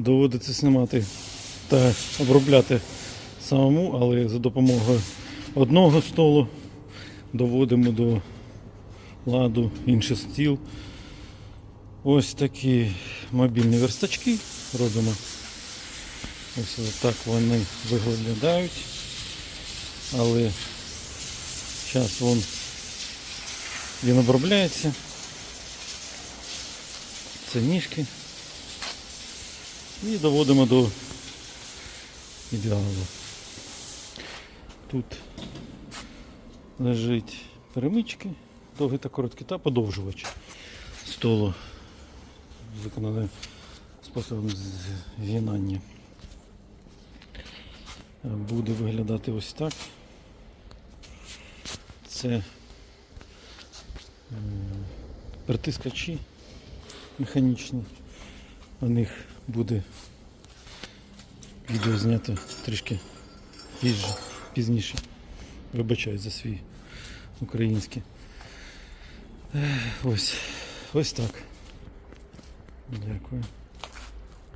Доводиться знімати та обробляти самому, але за допомогою одного столу доводимо до ладу інший стіл. Ось такі мобільні верстачки робимо. Ось так вони виглядають. Але зараз вон він обробляється. Це ніжки. І доводимо до ідеалу. Тут лежить перемички, довгі та короткі, та подовжувач столу виконаний способом з'єднання. Буде виглядати ось так. Це притискачі механічні. На них буде відео знято трішки пізніше. пізніше. Вибачаю за свій український. Ось, ось так. Дякую.